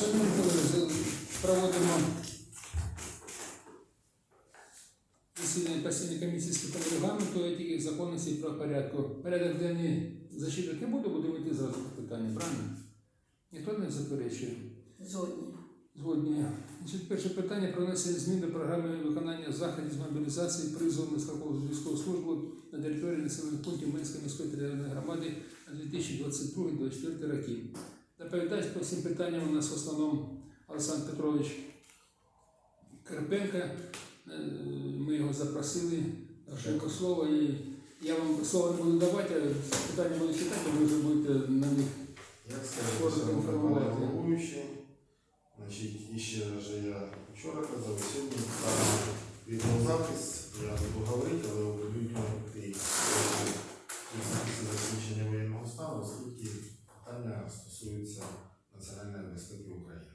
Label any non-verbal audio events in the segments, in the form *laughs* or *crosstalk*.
Шановні колеги, проводимо засідання постійної комісії з питань регламенту, етики, законності і правопорядку. Порядок денний зачитувати не буду, будемо йти зразу по питання, правильно? Ніхто не заперечує. Згодні. Згодні. Значить, перше питання про внесення змін до програми виконання заходів з мобілізації призову на строкову військову службу на території населених пунктів Минської міської територіальної громади на 2022-2024 роки. Доповідач по всім питанням у нас в основному Олександр Петрович Карпенко. Е, Ми його запросили, його слово, і я вам слово не буду давати, а питання буду читати, ви вже будете на них. Коротко інформувати. значить, і ще раз же я вчора казав, сьогодні відеозапис, я не буду говорити, але оприлюдню і після закінчення воєнного стану, оскільки питання стосується національної безпеки України.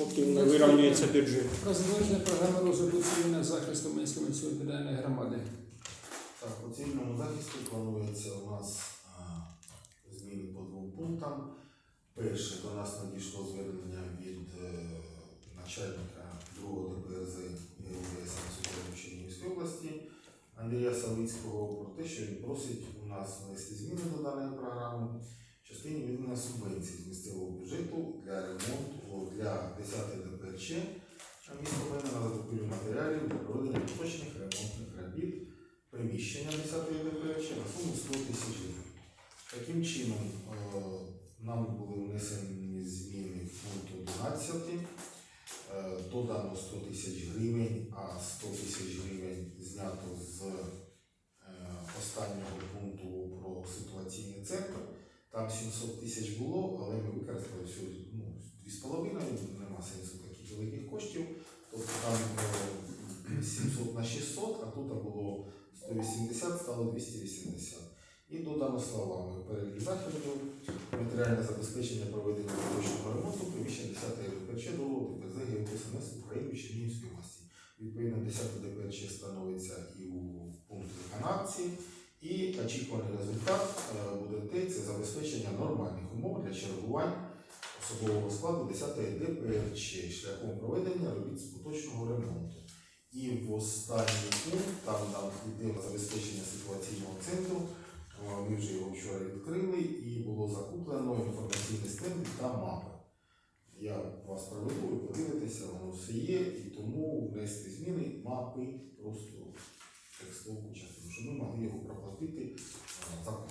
Поки не вирівнюється бюджет. Про затвердження програми розвитку цивільного захисту Менської міської територіальної громади. Так, по цивільному захисту планується у нас а, зміни по двом пунктам. Перше, до нас надійшло звернення від е, начальника другого ДПРЗ ГУВС Суперечної Чернігівської області Андрія Савицького про те, що він просить у нас внести зміни до даної програми частині відміни субвенцій з місцевого бюджету для ремонту для 10 ДПРЧ міста мене на закупівлю матеріалів для проведення поточних ремонтних робіт приміщення 10-ї ДПРЧ на суму 100 тисяч гривень. Таким чином, нам були внесені зміни в пункт 11, е, додано 100 тисяч гривень, а тисяч було, але ми використали всю ну, 2,5, нема сенсу таких великих коштів. Тобто там е, 700 на 600, а тут було 180, стало 280. І додано словами перелік заходів, матеріальне забезпечення проведення поточного ремонту, приміщення 10 ДПРЧ до ДПЗ ГУСНС України в Чернігівській області. Відповідно, 10 ДПРЧ становиться і у пункті виконавці. І очікуваний результат е, буде те, це забезпечення нормальних умов для чергувань особового складу 10 ДПРЧ шляхом проведення робіт з поточного ремонту. І в останній пункт, там, там йде забезпечення ситуаційного центру, е, ми вже його вчора відкрили і було закуплено інформаційний стенд та мапи. Я вас проведу, ви подивитеся, воно все є, і тому внести зміни мапи просто текстову частину, щоб ми могли е, законом.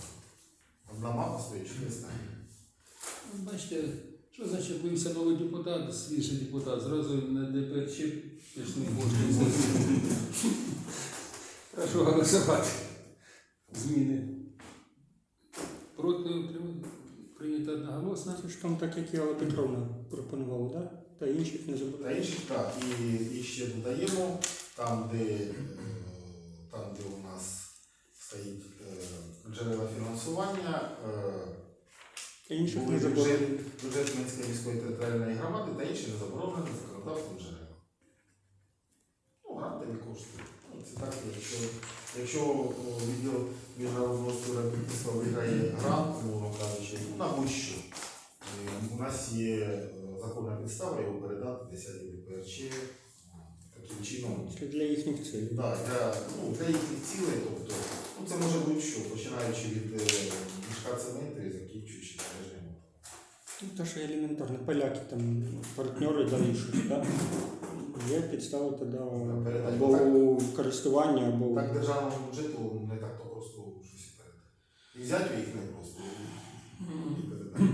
Одна мапа стоїть 400 гривень. Ну, Бачите, що значить вився новий депутат, свіжий депутат, зразу на ДПРЧ пішли кошти. Прошу голосувати. Зміни. Проти прийнято одноголосно. Це ж там так, як Яла Петровна пропонувала, да? та інших не Та інших так, і, і ще додаємо там, де, е, там, де стоїть е, джерела фінансування, е, інших бюджет, бюджет Мінської міської територіальної громади та інші незаборонені законодавством джерела. Ну, грантові кошти. Ну, це так, якщо, якщо відділ міжнародного співробітництва виграє грант, умовно кажучи, ну, на будь-що. Е, У нас є е, законна підстава його передати 10 ДПРЧ е, таким чином. Це для їхніх цілей. Да, для, ну, для їхніх цілей, тобто, ну, це може бути що, починаючи від е, мішка цементу і закінчуючи мережним. Ну, Те, що елементарно, поляки там партнери дають щось, да? Є підстава тоді Передати або так. в користування, або Так державному бюджету не так то просто щось і передати. І взяти їх не просто і передати.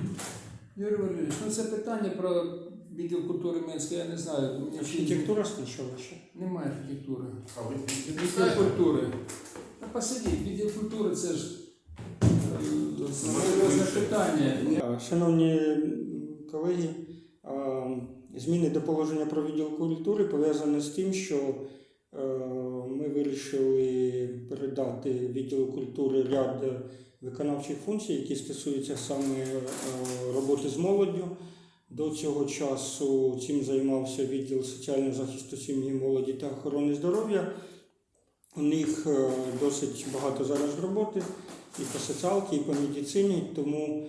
Юрій Валерійович, ну це питання про відділ культури Менська, я не знаю. Мені архітектура спочатку ще. Немає архітектури. А ви Відділ культури. Та посидіть, відділ культури це ж серйозне питання. Шановні колеги, зміни до положення про відділ культури пов'язані з тим, що е, ми вирішили передати відділу культури ряд виконавчих функцій, які стосуються саме е, роботи з молоддю. До цього часу цим займався відділ соціального захисту сім'ї, молоді та охорони здоров'я. У них е, досить багато зараз роботи і по соціалці, і по медицині, тому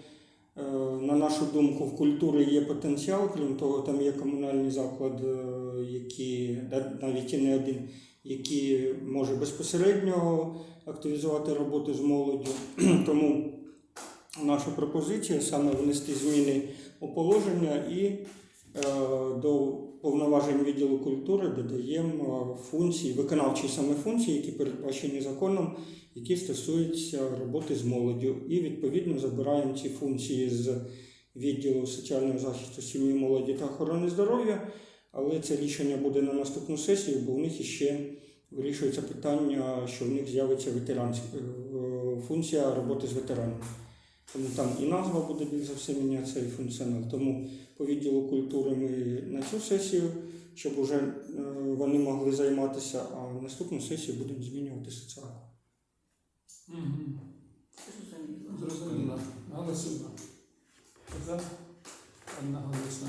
Е, На нашу думку, в культурі є потенціал, крім того, там є комунальний заклад, е, які навіть і не один, який може безпосередньо активізувати роботу з молоддю. *clears throat* Тому наша пропозиція саме внести зміни положення і е, до повноважень відділу культури додаємо е, функції, виконавчі саме функції, які передбачені законом, які стосуються роботи з молоддю. І відповідно забираємо ці функції з відділу соціального захисту сім'ї, молоді та охорони здоров'я. Але це рішення буде на наступну сесію, бо в них іще вирішується питання, що в них з'явиться ветеранська е, функція роботи з ветеранами. Тому там і назва буде більш за все мінятися, і функціонал. Тому по відділу культури ми на цю сесію, щоб вже е, вони могли займатися, а в наступну сесію будемо змінювати соціальну. Мгм. Зрозуміло. Голосуємо. За? Одноголосно.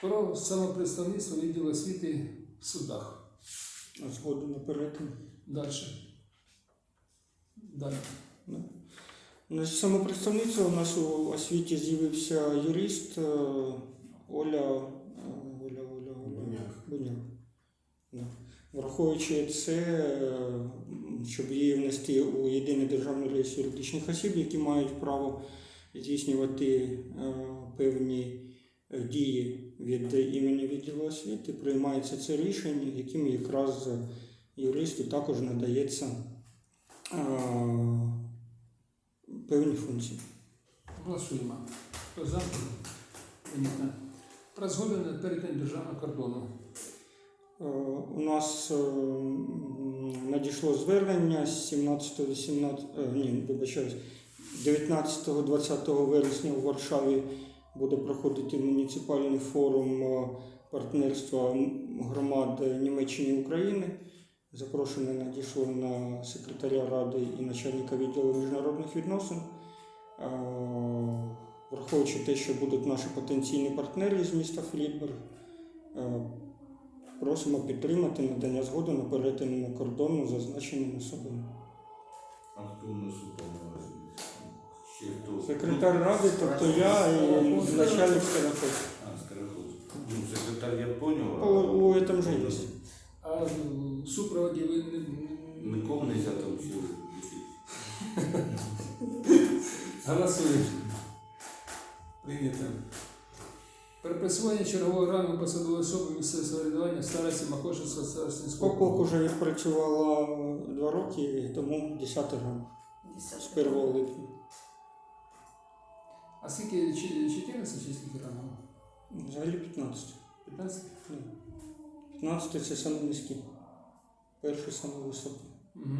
Про самопредставництво відділу освіти в судах. Згоду на перетин. Далі. Далі. Значить, самопредставництво у нас у освіті з'явився юрист е, Оля, е, Оля, Оля, Оля Буняк. Враховуючи це, щоб її внести у єдиний державний реєстр юридичних осіб, які мають право здійснювати е, певні дії від імені відділу освіти, приймається це рішення, яким якраз юристу також надається певні функції. Голосуємо. Хто за? Прийнято. Про згоду на перетин державного кордону. Е, У нас е, надійшло звернення з 17 18 е, ні, вибачаюсь, 19-20 вересня у Варшаві буде проходити муніципальний форум партнерства громад Німеччини і України. Запрошення надійшло на секретаря ради і начальника відділу міжнародних відносин. Е, Враховуючи те, що будуть наші потенційні партнери з міста Флітберг, е, Просимо підтримати надання згоди на перетин кордону зазначеним особам. А хто у нас хто? Секретар ради, тобто я і начальник Скороход. А, Скороход. Ну, секретар я понял. О, у этом же є. Супроводі ви не, Нікому не взяти там. *laughs* Голосуємо. Прийнято. Про присвоєння чергового рангу посадової особи місцевого самоврядування старості Макошинського старостинського. Попок уже відпрацювала два роки, тому 10 ранг з 1 липня. А скільки? Чи- 14 чи скільки рангів? Взагалі 15. 15? 15 це саме низький. Перший саме високий. Угу.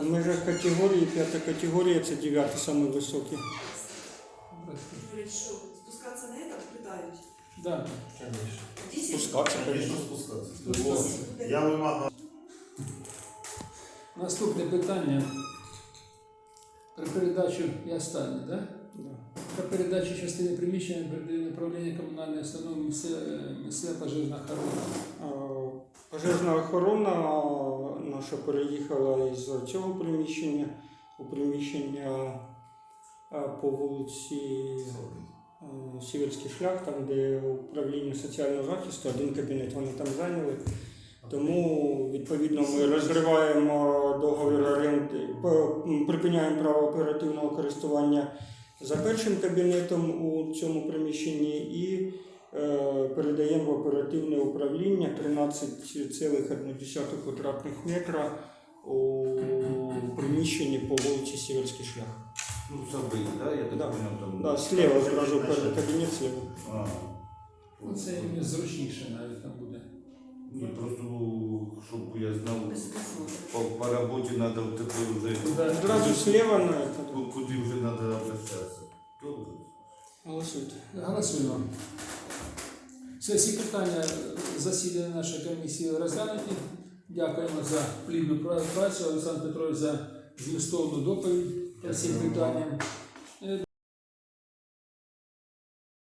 У межах категорії, п'ята категорія це 9 саме високий. Говорить, що спускатися на это питають. Да. Конечно. 10 Спускатися, Конечно, спускатися. Спускатися. Я вимагаю. Наступне питання. Про передачу і останнє, да? Да. Про передачу частини приміщення передає управління комунальної установи місцева, місцева пожежна охорона. Пожежна охорона наша переїхала із цього приміщення у приміщення е, по вулиці е, Сіверський шлях, там де управління соціального захисту, один кабінет вони там зайняли. Тому відповідно ми розриваємо договір оренди, припиняємо право оперативного користування за першим кабінетом у цьому приміщенні і передаємо в оперативне управління 13,1 квадратних метра у приміщенні по вулиці Сіверський шлях. Ну, забыть, да? Я так Да. понял, там. Да, слева зразу перший кабінет слева. А. Ну, це мені зручніше навіть там буде. Ні, просто, щоб я знав, по, по роботі треба в вже. Да, Зразу слева на это. Ку- Куди вже треба обращатися. Добре. Голосуйте. Голосуємо. Все, всі питання засідання нашої комісії розглянуті. Дякуємо за плідну працю, Олександр Петрович, за змістовну доповідь по всім питанням.